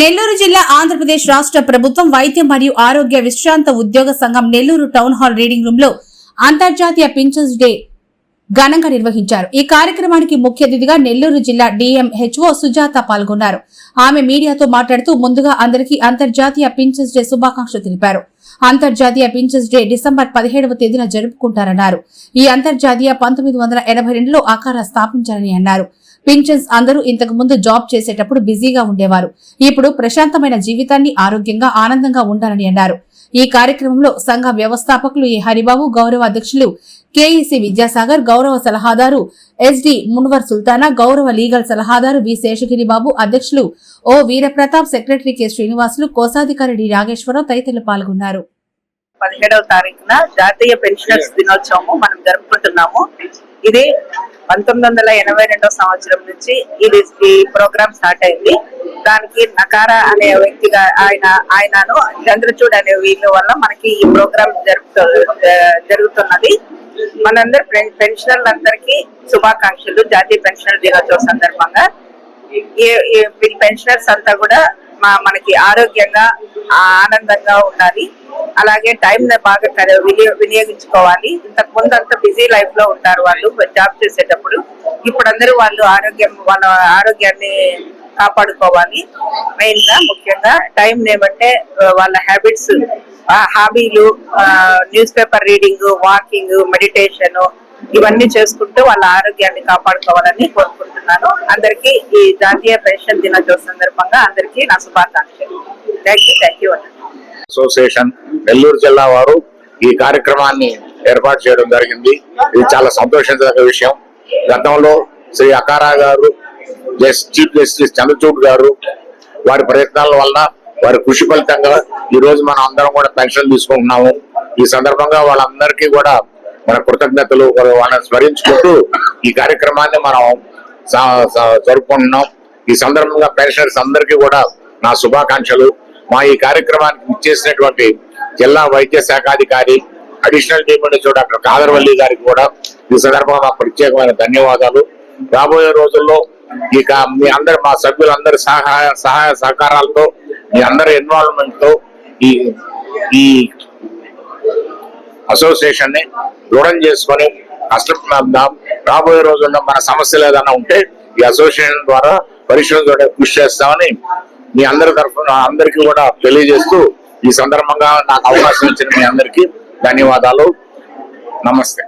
నెల్లూరు జిల్లా ఆంధ్రప్రదేశ్ రాష్ట్ర ప్రభుత్వం వైద్య మరియు ఆరోగ్య విశ్రాంత ఉద్యోగ సంఘం నెల్లూరు టౌన్ హాల్ రీడింగ్ రూమ్లో అంతర్జాతీయ పింఛన్స్ డే ఘనంగా నిర్వహించారు. ఈ కార్యక్రమానికి ముఖ్య అతిథిగా నెల్లూరు జిల్లా డిఎం హెచ్ఓ సుజాత పాల్గొన్నారు. ఆమె మీడియాతో మాట్లాడుతూ ముందుగా అందరికీ అంతర్జాతీయ పింఛన్స్ డే శుభాకాంక్షలు తెలిపారు. అంతర్జాతీయ పింఛన్స్ డే డిసెంబర్ పదిహేడవ తేదీన జరుపుకుంటారన్నారు. ఈ అంతర్జాతీయ పంతొమ్మిది వందల ఎనభై రెండులో ఆకార స్థాపించారని అన్నారు. పింఛన్స్ అందరూ ఇంతకు ముందు జాబ్ చేసేటప్పుడు బిజీగా ఉండేవారు. ఇప్పుడు ప్రశాంతమైన జీవితాన్ని ఆరోగ్యంగా ఆనందంగా ఉండాలని అన్నారు. ఈ కార్యక్రమంలో సంఘ వ్యవస్థాపకులు ఏ హరిబాబు గౌరవ అధ్యక్షులు కేఈసి విద్యాసాగర్ గౌరవ సలహాదారు ఎస్డి మున్వర్ సుల్తానా గౌరవ లీగల్ సలహాదారు వి శేషగిరి బాబు అధ్యక్షులు O Veeraprathap secretary K Srinivasulu కోశాధికారి డి నాగేశ్వరరావు తదితరులు పాల్గొన్నారు. పదిహేడవ తారీఖున జాతీయ పెన్షనర్స్ దినోత్సవము మనం జరుపుకుంటున్నాము. ఇది పంతొమ్మిది వందల ఎనభై రెండవ సంవత్సరం నుంచి ఇది ఈ ప్రోగ్రామ్ స్టార్ట్ అయింది. దానికి నకారా అనే వ్యక్తిగా ఆయన ఆయనను చంద్రచూడ్ అనే వీళ్ళ వల్ల మనకి ఈ ప్రోగ్రామ్ జరుపుతు జరుగుతున్నది. మనందరి పెన్షనర్లందరికీ శుభాకాంక్షలు. జాతీయ పెన్షనర్ దినోత్సవం సందర్భంగా. ఈ- పెన్షనర్స్ అంతా కూడా మా మనకి ఆరోగ్యంగా ఆనందంగా ఉండాలి. అలాగే టైం బాగా వినియోగించుకోవాలి. ఇంతకు ముందు అంత బిజీ లైఫ్లో ఉంటారు వాళ్ళు జాబ్ చేసేటప్పుడు. ఇప్పుడు అందరూ వాళ్ళు ఆరోగ్యం వాళ్ళ ఆరోగ్యాన్ని కాపాడుకోవాలి. మెయిన్గా ముఖ్యంగా టైం ఏమంటే వాళ్ళ హ్యాబిట్స్ హాబీలు news paper reading walking meditation ఇవన్నీ చేసుకుంటూ వాళ్ళ ఆరోగ్యాన్ని కాపాడుకోవాలని కోరుకుంటున్నాను. అందరికీ ఈ జాతీయ పెన్షన్ దినోత్సవం సందర్భంగా అందరికీ నా శుభాకాంక్షలు. Thank you thank you association Nellore జిల్లా వారు ఈ కార్యక్రమాన్ని ఏర్పాటు చేయడం జరిగింది. ఇది చాలా సంతోషించదగ్గ విషయం. గతంలో శ్రీ అకారా గారు జస్- చీఫ్ జస్టిస్ చంద్రచూడ్ గారు వారి ప్రయత్నాల వల్ల వారి కృషి ఫలితంగా ఈ రోజు మనం అందరం కూడా పెన్షన్ తీసుకుంటున్నాము. ఈ సందర్భంగా వాళ్ళందరికీ కూడా మన కృతజ్ఞతలు వాళ్ళని స్మరించుకుంటూ ఈ కార్యక్రమాన్ని మనం జరుపుకుంటున్నాం. ఈ సందర్భంగా పెన్షనర్స్ అందరికీ కూడా నా శుభాకాంక్షలు. మా ఈ కార్యక్రమానికి ఇచ్చేసినటువంటి జిల్లా వైద్య శాఖాధికారి అడిషనల్ డిప్యూటీ డాక్టర్ కాదర్వల్లి గారికి కూడా ఈ సందర్భంగా మా ప్రత్యేకమైన ధన్యవాదాలు. రాబోయే రోజుల్లో ఇక మీ అందరి మా సభ్యులందరి సహాయ సహాయ సహకారాలతో మీ అందరి ఇన్వాల్వ్మెంట్తో ఈ ఈ అసోసియేషన్ని దృఢం చేసుకొని కష్టం రాబోయే రోజుల్లో మన సమస్యలు ఏదైనా ఉంటే ఈ అసోసియేషన్ ద్వారా పరిశోధన కృషి చేస్తామని మీ అందరి తరఫున అందరికీ కూడా తెలియజేస్తూ ఈ సందర్భంగా నాకు అవకాశం ఇచ్చిన మీ అందరికీ ధన్యవాదాలు. నమస్తే.